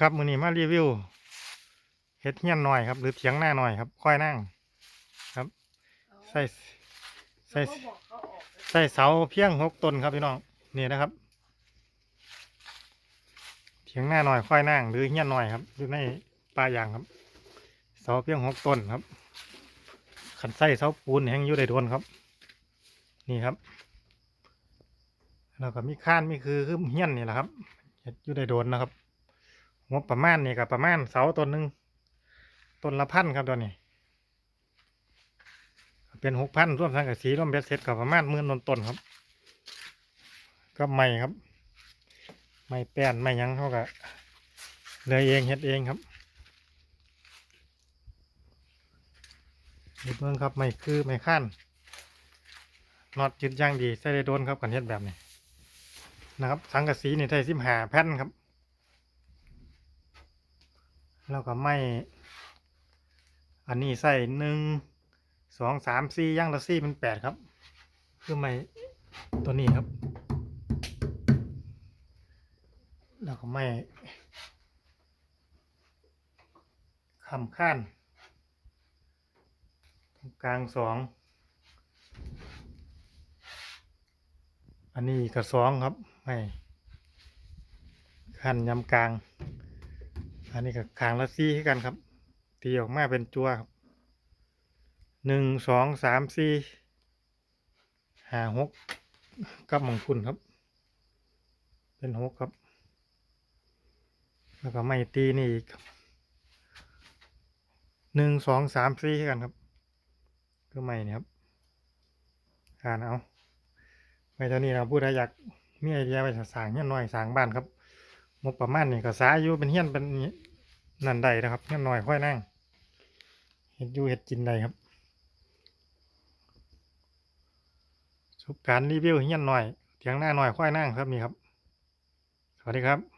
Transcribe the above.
ครับมือนี้มารีวิวเฮ็ดเฮียนหน่อยครับ หรือเถียงหน้าหน่อยครับ ค่อยนั่งครับใส่ใส่เขาบอกเขาออกไปใส่เสาเพียงหกต้นครับพี่น้องนี่นะครับ เถียงหน้าหน่อยค่อยนั่ง หรือเฮียนหน่อยครับอยู่ในป่ายางครับ เสาเพียงหกต้นครับขันใส่เสาปูนแห้งอยู่ได้โดนครับ นี่ครับแล้วก็มีข้านมีคือคือเฮียนนี่แหละครับเฮ็ดอยู่ได้โดนนะครับ งบประมาณนี่ก็ประมาณเสาต้นหนึ่งต้นละพันครับตอนนี้ เป็นหกพันร่วมทั้งกับสีร่วมเบ็ดเสร็จกับประมาณหมื่นต้นต้นครับ ก็ไม่ครับ ไม่แป้นไม่ยังเขาก็เลยเองเฮ็ดเองครับนี่เบิ่งครับไม่คือไม่ขั้นน็อตยึดย่างดีใส่ได้โดนครับกันเฮ็ดแบบนี้นะครับสังกะสีนี่ใส่สิบห้าแผ่นครับ แล้วก็ไม่ อันนี้ใส่หนึ่งสองสามสี่ย่างละสี่เป็นแปดครับ คือไม่ตัวนี้ครับ แล้วก็ไม่คำข้านตรงกลางสองอันนี้กระสองครับไม่ขั้นยำกลาง อันนี้กับคางละซี่ให้กันครับตีออกมาเป็นจัวครับหนึ่งสองสามสี่ห้าหกกับมังคุนครับ เป็นหกครับ แล้วก็ไม่ตีนี่อีกครับหนึ่งสองสามสี่กันครับคือไม่เนี่ยครับอ่านเอาไม่เท่านี้นะพูดถ้าอยากมีไอเดียไปสางเงี้ยหน้อยสางบ้านครับ งบประมาณนี่ก็สาอยู่เป็นเฮี้ยนเป็นนันใดนะครับเฮี้ยนหน่อยค่อยนั่งเห็ดอยู่เห็ดกินใดครับสุบการรีวิวเฮี้ยนหน่อยเถียงหน้าหน่อยค่อยนั่งครับนี่ครับ สวัสดีครับ